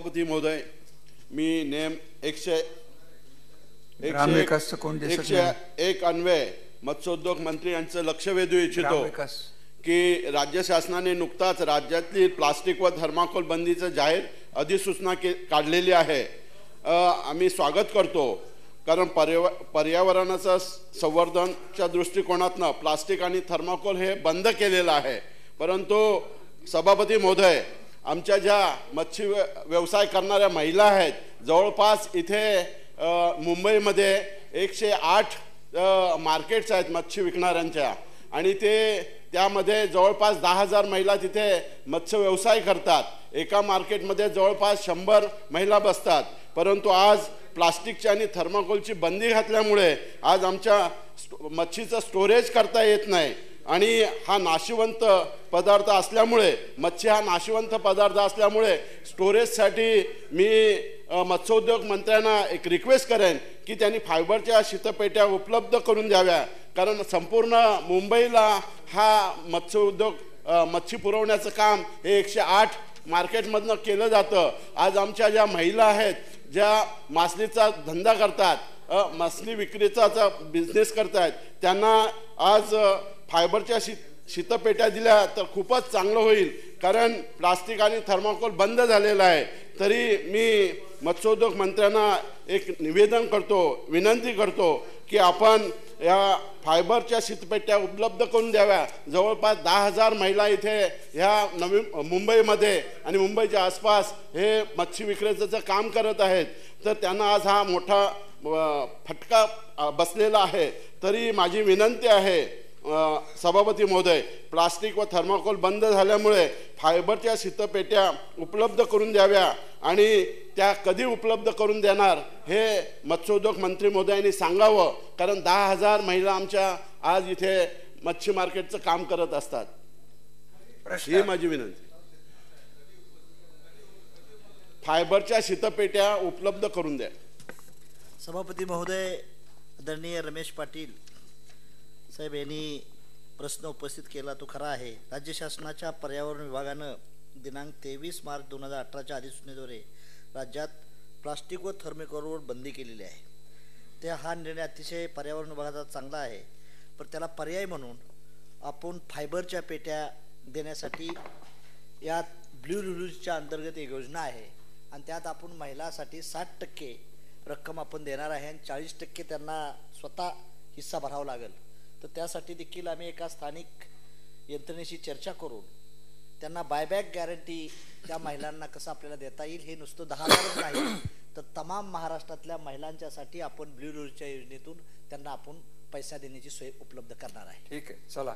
सभापती महोदय मी नेम एकशे एकशे. एक अन्वय मत्स्योद्योग मंत्री यांचं लक्ष वेधू इच्छितो. की राज्य शासनाने नुकताच राज्यातली प्लास्टिक व थर्माकोल बंदीचं जाहीर अधिसूचना के काढलेली आहे. आम्ही स्वागत करतो. कारण पर्याव पर्यावरणाचं संवर्धनच्या दृष्टिकोनातनं प्लास्टिक आणि थर्माकोल हे बंद केलेलं आहे. परंतु सभापती महोदय आमच्या ज्या मच्छी व्य- व्यवसाय करणाऱ्या महिला आहेत जवळपास इथे मुंबईमध्ये एकशे आठ मार्केट्स आहेत मच्छी विकणाऱ्यांच्या. आणि ते त्यामध्ये जवळपास दहा हजार महिला तिथे मत्स्य व्यवसाय करतात. एका मार्केटमध्ये जवळपास शंभर महिला बसतात. परंतु आज प्लास्टिकची आणि थर्माकोलची बंदी घातल्यामुळे आज आमच्या स्टो- मच्छीचं स्टोरेज करता येत नाही. आणि हा नाशिवंत पदार्थ असल्यामुळे मच्छी हा नाशिवंत पदार्थ असल्यामुळे स्टोरेजसाठी मी मत्स्योद्योग मंत्र्यांना एक रिक्वेस्ट करेन की त्यांनी फायबरच्या शीतपेट्या उपलब्ध करून द्याव्या. कारण संपूर्ण मुंबईला हा मत्स्योद्योग मच्छी पुरवण्याचं काम हे एकशे आठ मार्केटमधनं केलं जातं. आज आमच्या ज्या महिला आहेत ज्या मासलीचा धंदा करतात मसली मासली विक्रीचा बिझनेस करतायत त्यांना आज फायबरच्या शीत शीतपेट्या दिल्या तर खूपच चांगलं होईल. कारण प्लास्टिक आणि थर्माकोल बंद झालेलं आहे. तरी मी मत्स्योद्योग मंत्र्यांना एक निवेदन करतो विनंती करतो की आपण या फायबरच्या शीतपेट्या उपलब्ध करून द्याव्या. जवळपास दहा हजार महिला इथे ह्या नवी मुंबईमध्ये आणि मुंबईच्या आसपास हे मच्छी विक्रेत्याचं काम करत आहेत. तर त्यांना आज हा मोठा फटका बसलेला आहे. तरी माझी विनंती आहे सभापती महोदय प्लास्टिक व थर्माकोल बंद झाल्यामुळे फायबरच्या शीतपेट्या उपलब्ध करून द्याव्या आणि त्या कधी उपलब्ध करून देणार हे मत्स्योद्योग मंत्री महोदयांनी सांगावं कारण दहा हजार महिला आमच्या आज इथे मच्छी मार्केटचं काम करत असतात. ही माझी विनंती. फायबरच्या शीतपेट्या उपलब्ध करून द्या. सभापती महोदय आदरणीय रमेश पाटील साहेब यांनी प्रश्न उपस्थित केला तो खरा आहे. राज्य शासनाच्या पर्यावरण विभागानं दिनांक तेवीस मार्च दोन हजार अठराच्या अधिसूचनेद्वारे राज्यात प्लास्टिक व थर्मिकोलवर बंदी केलेली आहे. त्या हा निर्णय अतिशय पर्यावरण विभागाचा चांगला आहे. पण त्याला पर्याय म्हणून आपण फायबरच्या पेट्या देण्यासाठी यात ब्ल्यू रिव्ह्यूजच्या अंतर्गत एक योजना आहे. आणि त्यात आपण महिलासाठी साठ टक्के रक्कम आपण देणार आहे आणि चाळीस टक्के त्यांना स्वतः हिस्सा भरावा लागेल. तर त्यासाठी देखील आम्ही एका स्थानिक यंत्रणेशी चर्चा करून त्यांना बायबॅक गॅरंटी त्या महिलांना कसं आपल्याला देता येईल हे नुसतं दहा हजारच नाही. तर तमाम महाराष्ट्रातल्या महिलांच्यासाठी आपण ब्ल्यू रिव्ह्यूजच्या योजनेतून त्यांना आपण पैसा देण्याची सोय उपलब्ध करणार आहे. ठीक आहे. चला.